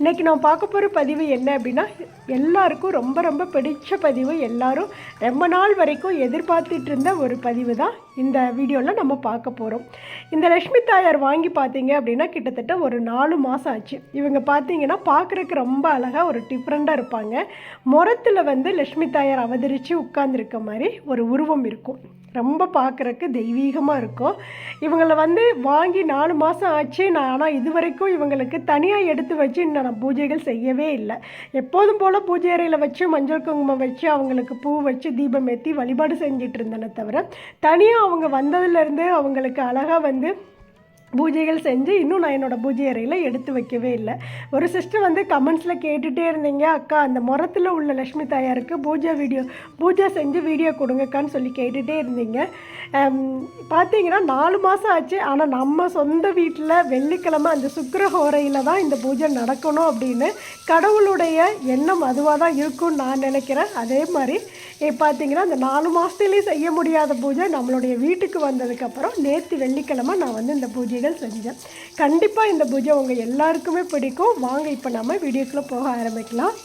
இன்றைக்கி நான் பார்க்க போகிற பதிவு என்ன அப்படின்னா எல்லாருக்கும் ரொம்ப ரொம்ப பிடிச்ச பதிவு எல்லாரும் ரொம்ப நாள் வரைக்கும் எதிர்பார்த்துட்டு இருந்த ஒரு பதிவு தான் இந்த வீடியோவில் நம்ம பார்க்க போகிறோம் இந்த லக்ஷ்மி தாயார் வாங்கி பார்த்தீங்க அப்படின்னா கிட்டத்தட்ட ஒரு நாலு மாதம் ஆச்சு. இவங்க பார்த்தீங்கன்னா பார்க்குறக்கு ரொம்ப அழகாக ஒரு டிஃப்ரெண்ட்டாக இருப்பாங்க. முரத்தில் வந்து லக்ஷ்மி தாயார் அவதரித்து உட்கார்ந்துருக்க மாதிரி ஒரு உருவம் இருக்கும். ரொம்ப பார்க்குறக்கு தெய்வீகமாக இருக்கும். இவங்களை வந்து வாங்கி நாலு மாதம் ஆச்சு. நான் ஆனால் இது வரைக்கும் இவங்களுக்கு தனியாக எடுத்து வச்சு இன்னும் நான் பூஜைகள் செய்யவே இல்லை. எப்போதும் போல் பூஜை அறையில் வச்சு மஞ்சள் குங்குமம் வச்சு அவங்களுக்கு பூ வச்சு தீபம் ஏற்றி வழிபாடு செஞ்சிட்டு இருந்தேனே தவிர தனியாக அவங்க வந்ததுலேருந்து அவங்களுக்கு அழகாக வந்து பூஜைகள் செஞ்சு இன்னும் நான் என்னோடய பூஜை அறையில் எடுத்து வைக்கவே இல்லை. ஒரு சிஸ்டர் வந்து கமெண்ட்ஸில் கேட்டுகிட்டே இருந்தீங்க அக்கா அந்த முரத்தில் உள்ள லக்ஷ்மி தாயாருக்கு பூஜை வீடியோ பூஜை செஞ்சு வீடியோ கொடுங்கக்கான்னு சொல்லி கேட்டுகிட்டே இருந்தீங்க. பார்த்தீங்கன்னா நாலு மாதம் ஆச்சு. ஆனால் நம்ம சொந்த வீட்டில் வெள்ளிக்கிழமை அந்த சுக்கிரஹோரையில் தான் இந்த பூஜை நடக்கணும் அப்படின்னு கடவுளுடைய எண்ணம் அதுவாக தான் இருக்கும்னு நான் நினைக்கிறேன். அதே மாதிரி பார்த்தீங்கன்னா அந்த நாலு மாதத்துலேயே செய்ய முடியாத பூஜை நம்மளுடைய வீட்டுக்கு வந்ததுக்கப்புறம் நேற்று வெள்ளிக்கிழமை நான் வந்து இந்த பூஜைகள் செஞ்சேன். கண்டிப்பாக இந்த பூஜை உங்கள் எல்லாருக்குமே பிடிக்கும். வாங்க இப்போ நம்ம வீடியோக்குள்ளே போக ஆரம்பிக்கலாம்.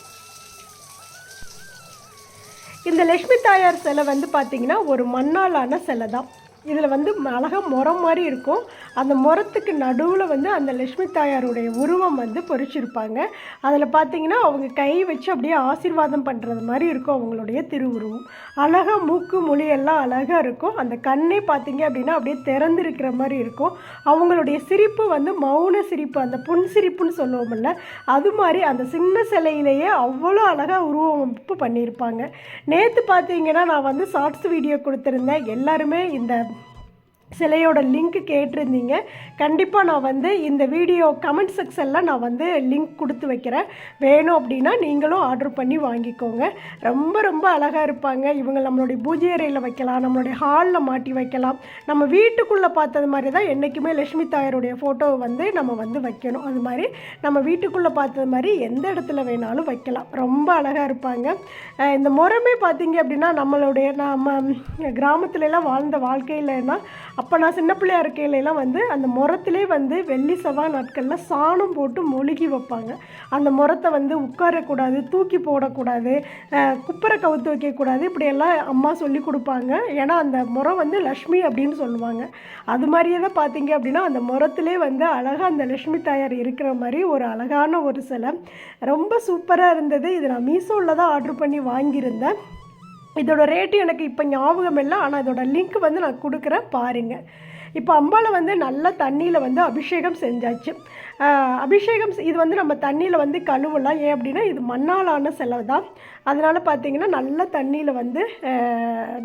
இந்த லக்ஷ்மி தாயார் சிலை வந்து பார்த்திங்கன்னா ஒரு மண்ணாலான சிலை தான் இதில் வந்து அழகாக முறம் மாதிரி இருக்கும். அந்த முறத்துக்கு நடுவில் வந்து அந்த லக்ஷ்மி தாயாருடைய உருவம் வந்து பொறிச்சிருப்பாங்க. அதில் பார்த்தீங்கன்னா அவங்க கை வச்சு அப்படியே ஆசீர்வாதம் பண்ணுறது மாதிரி இருக்கும் அவங்களுடைய திருவுருவம். அழகாக மூக்கு மொழி எல்லாம் அழகாக இருக்கும். அந்த கண்ணே பார்த்தீங்க அப்படின்னா அப்படியே திறந்திருக்கிற மாதிரி இருக்கும். அவங்களுடைய சிரிப்பு வந்து மௌன சிரிப்பு அந்த புன் சிரிப்புன்னு சொல்லுவோம்ல அது மாதிரி அந்த சின்ன சிலையிலேயே அவ்வளோ அழகாக உருவமைப்பு பண்ணியிருப்பாங்க. நேற்று பார்த்தீங்கன்னா நான் வந்து ஷார்ட்ஸ் வீடியோ கொடுத்துருந்தேன். எல்லாருமே இந்த சிலையோட லிங்க் கேட்டிருந்தீங்க. கண்டிப்பாக நான் வந்து இந்த வீடியோ கமெண்ட் செக்ஷனில் நான் வந்து லிங்க் கொடுத்து வைக்கிறேன். வேணும் அப்படின்னா நீங்களும் ஆர்டர் பண்ணி வாங்கிக்கோங்க. ரொம்ப ரொம்ப அழகாக இருப்பாங்க. இவங்க நம்மளுடைய பூஜை அறையில் வைக்கலாம் நம்மளுடைய ஹாலில் மாட்டி வைக்கலாம். நம்ம வீட்டுக்குள்ளே பார்த்தது மாதிரி தான் என்றைக்குமே லக்ஷ்மி தாயருடைய ஃபோட்டோவை வந்து நம்ம வந்து வைக்கணும். அது மாதிரி நம்ம வீட்டுக்குள்ளே பார்த்தது மாதிரி எந்த இடத்துல வேணாலும் வைக்கலாம். ரொம்ப அழகாக இருப்பாங்க. இந்த முறமே பார்த்தீங்க அப்படின்னா நம்மளுடைய நம்ம கிராமத்துலலாம் வாழ்ந்த வாழ்க்கையிலன்னா அப்போ நான் சின்ன பிள்ளையா இருக்கையிலலாம் வந்து அந்த முறத்திலே வந்து வெள்ளி செவ்வாய் நாட்களில் சாணம் போட்டு மொழுகி வைப்பாங்க. அந்த முறத்தை வந்து உட்காரக்கூடாது தூக்கி போடக்கூடாது குப்பரை கவுத்து வைக்கக்கூடாது இப்படியெல்லாம் அம்மா சொல்லி கொடுப்பாங்க. ஏன்னா அந்த முறம் வந்து லக்ஷ்மி அப்படின்னு சொல்லுவாங்க. அது மாதிரியே தான் பார்த்தீங்க அப்படின்னா அந்த முறத்திலே வந்து அழகாக அந்த லக்ஷ்மி தாயார் இருக்கிற மாதிரி ஒரு அழகான ஒரு சிலை. ரொம்ப சூப்பராக இருந்தது. இது நான் மீஷோவில் தான் ஆர்டர் பண்ணி வாங்கியிருந்தேன். இதோட ரேட்டு எனக்கு இப்போ ஞாபகம் இல்லை ஆனால் இதோட லிங்க் வந்து நான் கொடுக்குறேன் பாருங்கள் இப்போ அம்பாவை வந்து நல்லா தண்ணியில் வந்து அபிஷேகம் செஞ்சாச்சு. அபிஷேகம் இது வந்து நம்ம தண்ணியில் வந்து கழுவலாம். ஏன் அப்படின்னா இது மண்ணாலான செலவு தான் அதனால் பார்த்தீங்கன்னா நல்ல தண்ணியில் வந்து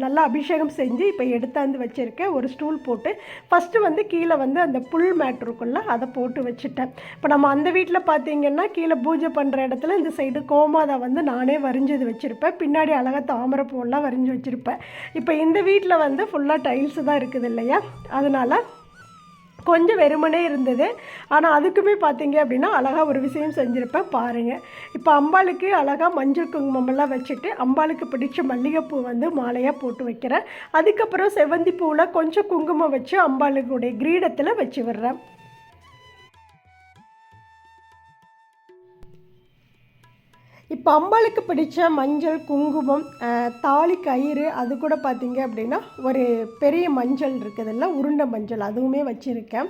நல்லா அபிஷேகம் செஞ்சு இப்போ எடுத்தாந்து வச்சுருக்கேன் ஒரு ஸ்டூல் போட்டு ஃபஸ்ட்டு வந்து கீழே வந்து அந்த புல் மேட் இருக்குல்ல அதை போட்டு வச்சுட்டேன். இப்போ நம்ம அந்த வீட்டில் பார்த்தீங்கன்னா கீழே பூஜை பண்ணுற இடத்துல இந்த சைடு கோமாதா வந்து நானே வரைஞ்சது வச்சுருப்பேன். பின்னாடி அழகாக தாமரை பூவெல்லாம் வரைஞ்சி வச்சுருப்பேன். இப்போ இந்த வீட்டில் வந்து ஃபுல்லாக டைல்ஸு தான் இருக்குது இல்லையா? அதனால் கொஞ்சம் வெறுமனே இருந்தது. ஆனால் அதுக்குமே பார்த்தீங்க அப்படின்னா அழகாக ஒரு விஷயம் செஞ்சுருப்பேன். பாருங்கள் இப்போ அம்பாளுக்கு அழகாக மஞ்சள் குங்குமமெல்லாம் வச்சுட்டு அம்பாளுக்கு பிடிச்ச மல்லிகைப்பூ வந்து மாலையாக போட்டு வைக்கிறேன். அதுக்கப்புறம் செவந்தி பூவில் கொஞ்சம் குங்குமம் வச்சு அம்பாளுக்குடைய கிரீடத்தில் வச்சு விடுறேன். இப்போ அம்பாளுக்கு பிடிச்ச மஞ்சள் குங்குமம் தாலி கயிறு அது கூட பார்த்திங்க அப்படின்னா ஒரு பெரிய மஞ்சள் இருக்குதுல்ல உருண்டை மஞ்சள். அதுவுமே வச்சுருக்கேன்.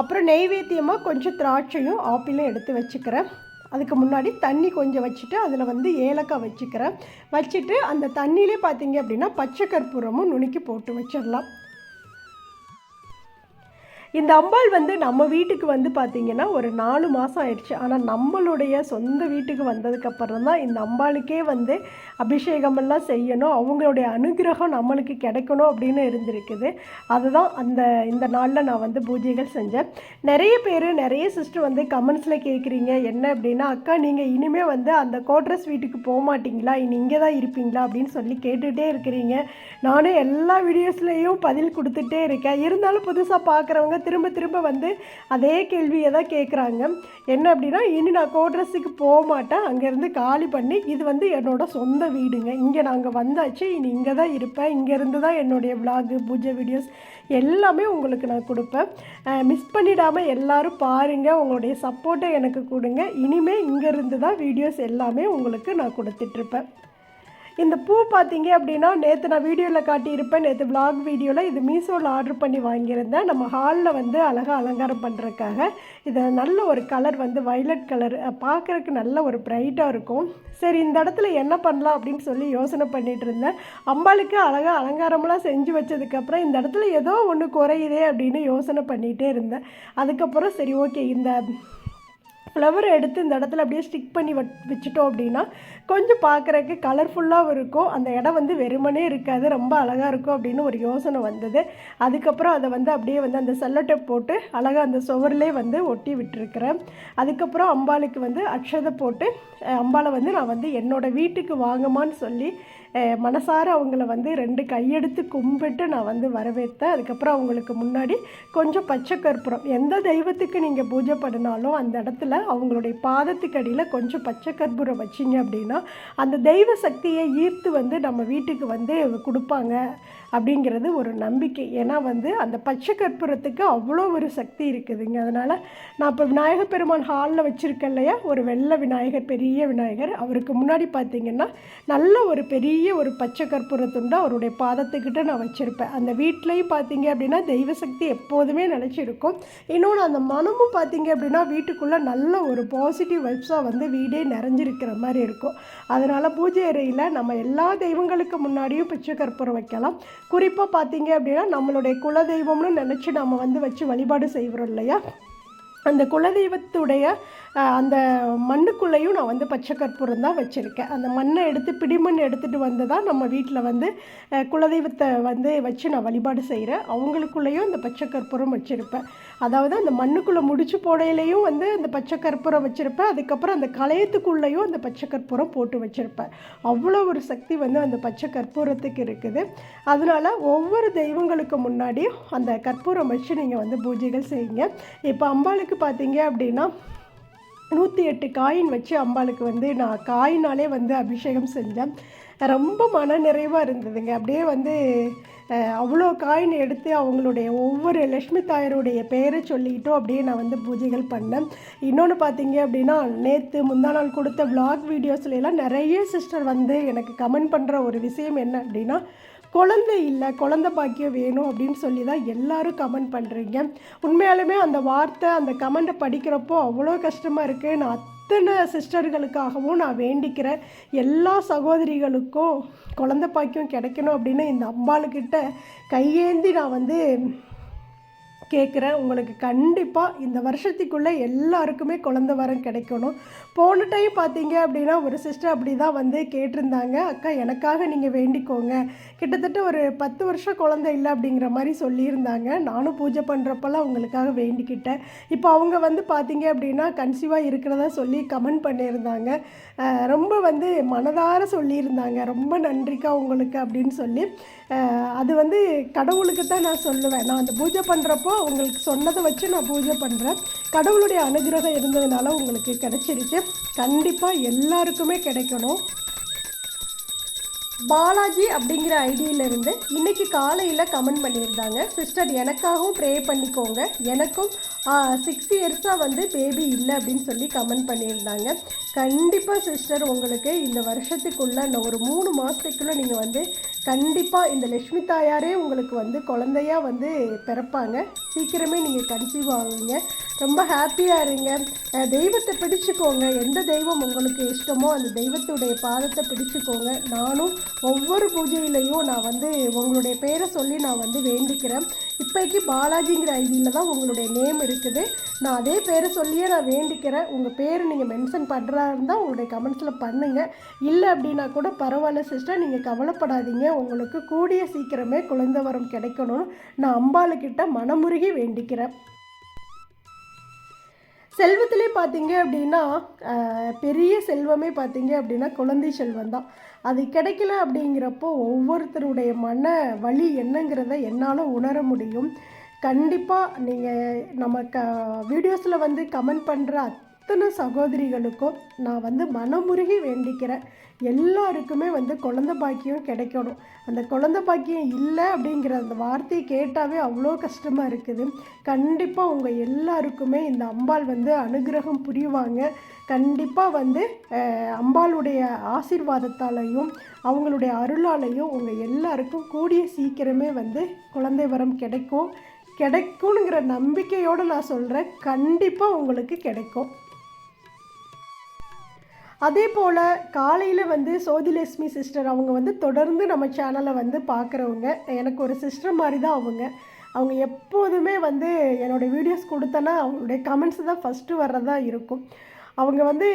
அப்புறம் நெய்வேத்தியமாக கொஞ்சம் திராட்சையும் ஆப்பிளும் எடுத்து வச்சுக்கிறேன். அதுக்கு முன்னாடி தண்ணி கொஞ்சம் வச்சுட்டு அதில் வந்து ஏலக்காய் வச்சுக்கிறேன். வச்சுட்டு அந்த தண்ணியிலே பார்த்திங்க அப்படின்னா பச்சை கற்பூரமும் நுணுக்கி போட்டு வச்சிடலாம். இந்த அம்பாள் வந்து நம்ம வீட்டுக்கு வந்து பார்த்திங்கன்னா ஒரு நாலு மாதம் ஆயிடுச்சு. ஆனால் நம்மளுடைய சொந்த வீட்டுக்கு வந்ததுக்கப்புறம் தான் இந்த அம்பாளுக்கே வந்து அபிஷேகமெல்லாம் செய்யணும். அவங்களுடைய அனுகிரகம் நம்மளுக்கு கிடைக்கணும் அப்படின்னு இருந்திருக்குது. அதுதான் அந்த இந்த நாளில் நான் வந்து பூஜைகள் செஞ்சேன். நிறைய பேர் நிறைய சிஸ்டர் வந்து கமெண்ட்ஸில் கேட்குறீங்க என்ன அப்படின்னா அக்கா நீங்கள் இனிமேல் வந்து அந்த கோட்ரஸ் வீட்டுக்கு போக மாட்டிங்களா? இனி இங்கே தான் இருப்பீங்களா? அப்படின்னு சொல்லி கேட்டுகிட்டே இருக்கிறீங்க. நானும் எல்லா வீடியோஸ்லேயும் பதில் கொடுத்துட்டே இருக்கேன். இருந்தாலும் புதுசாக பார்க்குறவங்க கேட்குறாங்க திரும்ப திரும்ப வந்து அதே கேள்வியை தான் கேட்குறாங்க என்ன அப்படின்னா இனி நான் கோட்ரஸுக்கு போக மாட்டேன். அங்கேருந்து காலி பண்ணி இது வந்து என்னோட சொந்த வீடுங்க. இங்கே நாங்கள் வந்தாச்சு இனி இங்கே தான் இருப்பேன். இங்கேருந்து தான் என்னுடைய விலாகு பூஜை வீடியோஸ் எல்லாமே உங்களுக்கு நான் கொடுப்பேன். மிஸ் பண்ணிடாமல் எல்லாரும் பாருங்கள் உங்களுடைய சப்போர்ட்டை எனக்கு கொடுங்க. இனிமேல் இங்கேருந்து தான் வீடியோஸ் எல்லாமே உங்களுக்கு நான் கொடுத்துட்ருப்பேன் இந்த பூ பார்த்தீங்க அப்படின்னா நேற்று நான் வீடியோவில் காட்டியிருப்பேன். நேற்று vlog வீடியோவில் இது மீஷோவில் ஆர்டர் பண்ணி வாங்கியிருந்தேன். நம்ம ஹாலில் வந்து அழகாக அலங்காரம் பண்ணுறதுக்காக இது நல்ல ஒரு கலர் வந்து வைலட் கலர் பார்க்குறக்கு நல்ல ஒரு ப்ரைட்டாக இருக்கும். சரி இந்த இடத்துல என்ன பண்ணலாம் அப்படின்னு சொல்லி யோசனை பண்ணிகிட்டு இருந்தேன். அம்பாளுக்கு அழகாக அலங்காரம்லாம் செஞ்சு வச்சதுக்கப்புறம் இந்த இடத்துல ஏதோ ஒன்று குறையுதே அப்படின்னு யோசனை பண்ணிகிட்டே இருந்தேன். அதுக்கப்புறம் சரி ஓகே இந்த ஃப்ளவர் எடுத்து இந்த இடத்துல அப்படியே ஸ்டிக் பண்ணி வச்சுட்டோம் அப்படின்னா கொஞ்சம் பார்க்குறக்கு கலர்ஃபுல்லாகவும் இருக்கும். அந்த இடம் வந்து வெறுமனே இருக்காது. ரொம்ப அழகாக இருக்கும் அப்படின்னு ஒரு யோசனை வந்தது. அதுக்கப்புறம் அதை வந்து அப்படியே வந்து அந்த செல்லட்டை போட்டு அழகாக அந்த சுவர்லே வந்து ஒட்டி விட்டுருக்குறேன். அதுக்கப்புறம் அம்பாளுக்கு வந்து அக்ஷதை போட்டு அம்பாளை வந்து நான் வந்து என்னோடய வீட்டுக்கு வாங்கம்மான்னு சொல்லி மனசார அவங்கள வந்து ரெண்டு கையெடுத்து கும்பிட்டு நான் வந்து வரவேற்றேன் அதுக்கப்புறம் அவங்களுக்கு முன்னாடி கொஞ்சம் பச்சை கற்பூரம். எந்த தெய்வத்துக்கு நீங்கள் பூஜை பண்ணினாலும் அந்த இடத்துல அவங்களுடைய பாதத்துக்கு அடியில் கொஞ்சம் பச்சை கற்பூரம் வச்சிங்க அப்படின்னா அந்த தெய்வ சக்தியை ஈர்த்து வந்து நம்ம வீட்டுக்கு வந்து கொடுப்பாங்க அப்படிங்கிறது ஒரு நம்பிக்கை. ஏன்னா வந்து அந்த பச்சை கற்பூரத்துக்கு அவ்வளோ ஒரு சக்தி இருக்குதுங்க. அதனால் நான் இப்போ விநாயகர் பெருமான் ஹாலில் வச்சுருக்கேன் இல்லையா? ஒரு வெள்ளை விநாயகர் பெரிய விநாயகர். அவருக்கு முன்னாடி பார்த்தீங்கன்னா நல்ல ஒரு பெரிய ஒரு பச்சை கற்பூர துண்டை அவருடைய பாதத்துக்கிட்ட நான் வச்சுருப்பேன். அந்த வீட்லேயும் பார்த்தீங்க அப்படின்னா தெய்வ சக்தி எப்போதுமே நினச்சிருக்கும் இன்னொன்று அந்த மனமும் பார்த்தீங்க அப்படின்னா வீட்டுக்குள்ளே நல்ல ஒரு பாசிட்டிவ் வைப்ஸாக வந்து வீடே நிறைஞ்சிருக்கிற மாதிரி இருக்கும். அதனால் பூஜை அறையில் நம்ம எல்லா தெய்வங்களுக்கு முன்னாடியும் பச்சை கற்பூரம் வைக்கலாம். குறிப்பாக பார்த்தீங்க அப்படின்னா நம்மளுடைய குலதெய்வம்னு நினச்சி நம்ம வந்து வச்சு வழிபாடு செய்கிறோம் இல்லையா? அந்த குலதெய்வத்துடைய அந்த மண்ணுக்குள்ளேயும் நான் வந்து பச்சை கற்பூரம் தான் வச்சுருக்கேன். அந்த மண்ணை எடுத்து பிடிமண் எடுத்துகிட்டு வந்து தான் நம்ம வீட்டில் வந்து குலதெய்வத்தை வந்து வச்சு நான் வழிபாடு செய்கிறேன் அவங்களுக்குள்ளேயும் இந்த பச்சை கற்பூரம் வச்சுருப்பேன். அதாவது அந்த மண்ணுக்குள்ளே முடிச்சு போடையிலையும் வந்து அந்த பச்சை கற்பூரம் வச்சுருப்பேன். அதுக்கப்புறம் அந்த களையத்துக்குள்ளேயும் அந்த பச்சை கற்பூரம் போட்டு வச்சுருப்பேன். அவ்வளோ ஒரு சக்தி வந்து அந்த பச்சை கற்பூரத்துக்கு இருக்குது. அதனால் ஒவ்வொரு தெய்வங்களுக்கு முன்னாடியும் அந்த கற்பூரம் வச்சு நீங்கள் வந்து பூஜைகள் செய்யுங்க. இப்போ அம்பாளுக்கு பார்த்தீங்க அப்படின்னா நூற்றி எட்டு காயின் வச்சு அம்பாளுக்கு வந்து நான் காயினாலே வந்து அபிஷேகம் செஞ்சேன். ரொம்ப மன நிறைவாக இருந்ததுங்க. அப்படியே வந்து அவ்வளோ காயின் எடுத்து அவங்களுடைய ஒவ்வொரு லக்ஷ்மி தாயருடைய பெயரை சொல்லிக்கிட்டும் அப்படியே நான் வந்து பூஜைகள் பண்ணேன். இன்னொன்று பார்த்தீங்க அப்படின்னா நேற்று முந்தா நாள் கொடுத்த விளாக் வீடியோஸ்லாம் நிறைய சிஸ்டர் வந்து எனக்கு கமெண்ட் பண்ணுற ஒரு விஷயம் என்ன அப்படின்னா குழந்தை இல்லை குழந்தை பாக்கியம் வேணும் அப்படின்னு சொல்லி தான் எல்லாரும் கமெண்ட் பண்ணுறீங்க உண்மையாலுமே அந்த வார்த்தை அந்த கமெண்ட்டை படிக்கிறப்போ அவ்வளோ கஷ்டமாக இருக்குது நான் அத்தனை சிஸ்டர்களுக்காகவும் நான் வேண்டிக்கிறேன். எல்லா சகோதரிகளுக்கும் குழந்தை பாக்கியம் கிடைக்கணும் அப்படின்னு இந்த அம்பாளுக்கிட்ட கையேந்தி நான் வந்து கேட்குறேன் உங்களுக்கு கண்டிப்பாக இந்த வருஷத்துக்குள்ளே எல்லாருக்குமே குழந்த வரம் கிடைக்கணும். போன டைம் பார்த்தீங்க அப்படின்னா ஒரு சிஸ்டர் அப்படி தான் வந்து கேட்டிருந்தாங்க. அக்கா எனக்காக நீங்கள் வேண்டிக்கோங்க. கிட்டத்தட்ட ஒரு பத்து வருஷம் குழந்தை இல்லை அப்படிங்கிற மாதிரி சொல்லியிருந்தாங்க. நானும் பூஜை பண்ணுறப்பெல்லாம் அவங்களுக்காக வேண்டிக்கிட்டேன். இப்போ அவங்க வந்து பார்த்தீங்க அப்படின்னா கன்சீவாக இருக்கிறதா சொல்லி கமெண்ட் பண்ணியிருந்தாங்க. ரொம்ப வந்து மனதார சொல்லியிருந்தாங்க. ரொம்ப நன்றிக்கா உங்களுக்கு அப்படின்னு சொல்லி. அது வந்து கடவுளுக்கு தான் நான் சொல்லுவேன். நான் அந்த பூஜை பண்ணுறப்போ உங்களுக்கு சொன்னதை வச்சு நான் பூஜை பண்ணுறேன் கடவுளுடைய அனுகிரகம் இருந்ததுனால உங்களுக்கு கிடைச்சிருச்சு. கண்டிப்பாக எல்லாருக்குமே கிடைக்கணும். பாலாஜி அப்படிங்கிற ஐடியிலிருந்து இன்னைக்கு காலையில் கமெண்ட் பண்ணியிருந்தாங்க. சிஸ்டர் எனக்காகவும் ப்ரே பண்ணிக்கோங்க. எனக்கும் சிக்ஸ் இயர்ஸாக வந்து பேபி இல்லை அப்படின்னு சொல்லி கமெண்ட் பண்ணியிருந்தாங்க. கண்டிப்பாக சிஸ்டர் உங்களுக்கு இந்த வருஷத்துக்குள்ளே இந்த ஒரு மூணு மாதத்துக்குள்ளே நீங்கள் வந்து கண்டிப்பாக இந்த லக்ஷ்மி தாயாரே உங்களுக்கு வந்து குழந்தையா வந்து பிறப்பாங்க. சீக்கிரமே நீங்கள் கன்சீவ் ஆகுவீங்க ரொம்ப ஹாப்பியாக இருங்க. தெய்வத்தை பிடிச்சிக்கோங்க. எந்த தெய்வம் உங்களுக்கு இஷ்டமோ அந்த தெய்வத்துடைய பாதத்தை பிடிச்சிக்கோங்க. நானும் ஒவ்வொரு பூஜையிலையும் நான் வந்து உங்களுடைய பேரை சொல்லி நான் வந்து வேண்டிக்கிறேன். இப்போக்கி பாலாஜிங்கிற ஐடியில் தான் உங்களுடைய நேம் இருக்குது. நான் அதே பேரை சொல்லியே நான் வேண்டிக்கிறேன். உங்கள் பேர் நீங்கள் மென்ஷன் பண்ணுறா இருந்தால் உங்களுடைய கமெண்ட்ஸில் பண்ணுங்கள் இல்லை அப்படின்னா கூட பரவாயில்ல சிஸ்டர் நீங்கள் கவலைப்படாதீங்க. உங்களுக்கு கூடிய சீக்கிரமே குழந்தை வரம் கிடைக்கணும்னு நான் அம்பாளுக்கிட்ட மனமுருகி வேண்டிக்கிறேன். செல்வத்திலே பார்த்தீங்க அப்படின்னா பெரிய செல்வமே பார்த்தீங்க அப்படின்னா குழந்தை செல்வம் தான். அது கிடைக்கல அப்படிங்கிறப்போ ஒவ்வொருத்தருடைய மன வலி என்னங்கிறத என்னால் உணர முடியும். கண்டிப்பாக நீங்கள் நம்ம க வீடியோஸில் வந்து கமெண்ட் பண்ணுற அத்தனை சகோதரிகளுக்கும் நான் வந்து மனமுருகி வேண்டிக்கிறேன். எல்லாருக்குமே வந்து குழந்த பாக்கியம் கிடைக்கணும். அந்த குழந்த பாக்கியம் இல்லை அப்படிங்கிற அந்த வார்த்தையை கேட்டாவே அவ்வளோ கஷ்டமாக இருக்குது. கண்டிப்பாக உங்கள் எல்லாருக்குமே இந்த அம்பாள் வந்து அனுகிரகம் புரிவாங்க. கண்டிப்பாக வந்து அம்பாளுடைய ஆசீர்வாதத்தாலையும் அவங்களுடைய அருளாலையும் உங்கள் எல்லாருக்கும் கூடிய சீக்கிரமே வந்து குழந்தை வரம் கிடைக்கும். கிடைக்கும்ங்கிற நம்பிக்கையோடு நான் சொல்கிறேன் கண்டிப்பாக உங்களுக்கு கிடைக்கும். அதே போல் காலையில் வந்து சோதிலட்சுமி சிஸ்டர் அவங்க வந்து தொடர்ந்து நம்ம சேனலை வந்து பார்க்குறவங்க எனக்கு ஒரு சிஸ்டர் மாதிரி தான் அவங்க. அவங்க எப்போதுமே வந்து என்னோடய வீடியோஸ் கொடுத்தனா அவங்களுடைய கமெண்ட்ஸ் தான் ஃபஸ்ட்டு வர்றதா இருக்கும். அவங்க வந்து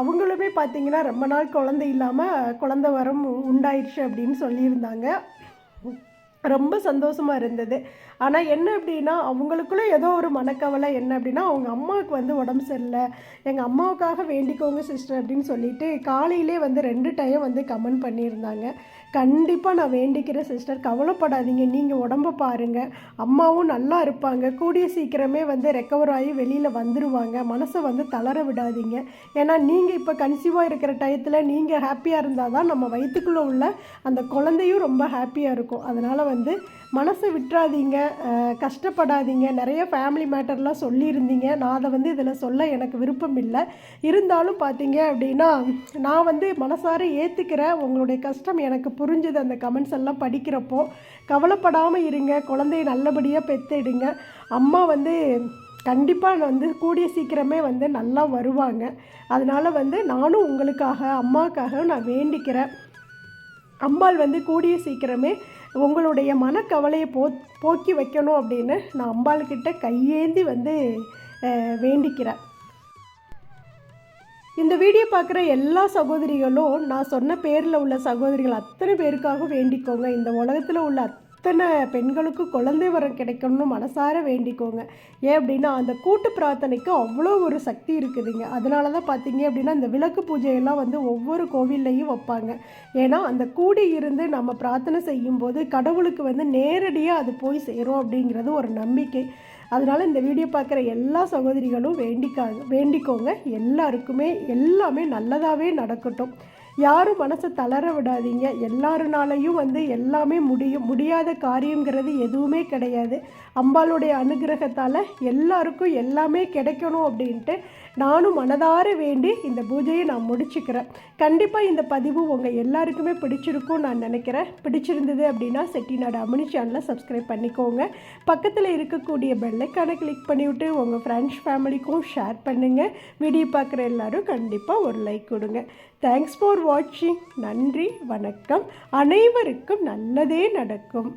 அவங்களுமே பார்த்திங்கன்னா ரொம்ப நாள் குழந்தை இல்லாமல் குழந்தை வரம் உண்டாயிடுச்சு அப்படின்னு சொல்லியிருந்தாங்க. ரொம்ப சந்தோஷமாக இருந்தது. ஆனால் என்ன அப்படின்னா அவங்களுக்குள்ள ஏதோ ஒரு மனக்கவலை என்ன அப்படின்னா அவங்க அம்மாவுக்கு வந்து உடம்பு சரியில்லை. எங்கள் அம்மாவுக்காக வேண்டிக்கோங்க சிஸ்டர் அப்படின்னு சொல்லிட்டு காலையிலே வந்து ரெண்டு டைம் வந்து கமெண்ட் பண்ணியிருந்தாங்க. கண்டிப்பாக நான் வேண்டிக்கிறேன் சிஸ்டர் கவலைப்படாதீங்க. நீங்கள் உடம்ப பாருங்கள் அம்மாவும் நல்லா இருப்பாங்க. கூடிய சீக்கிரமே வந்து ரெக்கவர் ஆகி வெளியில் வந்துடுவாங்க மனசை வந்து தளர விடாதீங்க. ஏன்னா நீங்கள் இப்போ கன்சீவாக இருக்கிற டயத்தில் நீங்கள் ஹாப்பியாக இருந்தால் தான் நம்ம வயிற்றுக்குள்ளே உள்ள அந்த குழந்தையும் ரொம்ப ஹாப்பியாக இருக்கும். அதனால் வந்து மனசை விட்டுறாதீங்க. கஷ்டப்படாதீங்க. நிறைய ஃபேமிலி மேட்டர்லாம் சொல்லியிருந்தீங்க. நான் அதை வந்து இதில் சொல்ல எனக்கு விருப்பம் இல்லை. இருந்தாலும் பார்த்தீங்க அப்படின்னா நான் வந்து மனசார ஏற்றுக்கிறேன் உங்களுடைய கஷ்டம் எனக்கு புரிஞ்சுது அந்த கமெண்ட்ஸ் எல்லாம் படிக்கிறப்போ. கவலைப்படாமல் இருங்க குழந்தைய நல்லபடியாக பெத்தெடுங்க. அம்மா வந்து கண்டிப்பாக வந்து கூடிய சீக்கிரமே வந்து நல்லா வருவாங்க. அதனால் வந்து நானும் உங்களுக்காக அம்மாவுக்காக நான் வேண்டிக்கிறேன். அம்பாள் வந்து கூடிய சீக்கிரமே உங்களுடைய மனக்கவலையை போ போக்கி வைக்கணும் அப்படின்னு நான் அம்பாள்கிட்ட கையேந்தி வந்து வேண்டிக்கிறேன். இந்த வீடியோ பார்க்குற எல்லா சகோதரிகளும் நான் சொன்ன பேரில் உள்ள சகோதரிகள் அத்தனை பேருக்காக வேண்டிக்கோங்க. இந்த உலகத்தில் உள்ள அத்தனை பெண்களுக்கு குழந்தை வரம் கிடைக்கணும்னு மனசார வேண்டிக்கோங்க. ஏன் அப்படின்னா அந்த கூட்டு பிரார்த்தனைக்கு அவ்வளோ ஒரு சக்தி இருக்குதுங்க. அதனால தான் பார்த்தீங்க அப்படின்னா இந்த விளக்கு பூஜையெல்லாம் வந்து ஒவ்வொரு கோவில்லையும் வைப்பாங்க. ஏன்னா அந்த கூடி இருந்து நம்ம பிரார்த்தனை செய்யும்போது கடவுளுக்கு வந்து நேரடியாக அது போய் சேரும் அப்படிங்கிறது ஒரு நம்பிக்கை. அதனால் இந்த வீடியோ பார்க்குற எல்லா சகோதரிகளும் வேண்டிக்கா வேண்டிக்கோங்க. எல்லாருக்குமே எல்லாமே நல்லதாகவே நடக்கட்டும். யாரும் மனசை தளர விடாதீங்க. எல்லாருனாலையும் வந்து எல்லாமே முடியும் முடியாத காரியங்கிறது எதுவுமே கிடையாது. அம்பாளுடைய அனுகிரகத்தால் எல்லாருக்கும் எல்லாமே கிடைக்கணும் அப்படின்ட்டு நானும் மனதார வேண்டி இந்த பூஜையை நான் முடிச்சுக்கிறேன். கண்டிப்பாக இந்த பதிவு உங்கள் எல்லாருக்குமே பிடிச்சிருக்கும் நான் நினைக்கிறேன். பிடிச்சிருந்தது அப்படின்னா செட்டிநாடு அமினி சேனலை சப்ஸ்கிரைப் பண்ணிக்கோங்க. பக்கத்தில் இருக்கக்கூடிய பெல்லைக்கான கிளிக் பண்ணிவிட்டு உங்கள் ஃப்ரெண்ட்ஸ் ஃபேமிலிக்கும் ஷேர் பண்ணுங்கள் வீடியோ பார்க்குற எல்லோரும் கண்டிப்பாக ஒரு லைக் கொடுங்க. தேங்க்ஸ் ஃபார் வாட்சிங் நன்றி வணக்கம். அனைவருக்கும் நல்லதே நடக்கும்.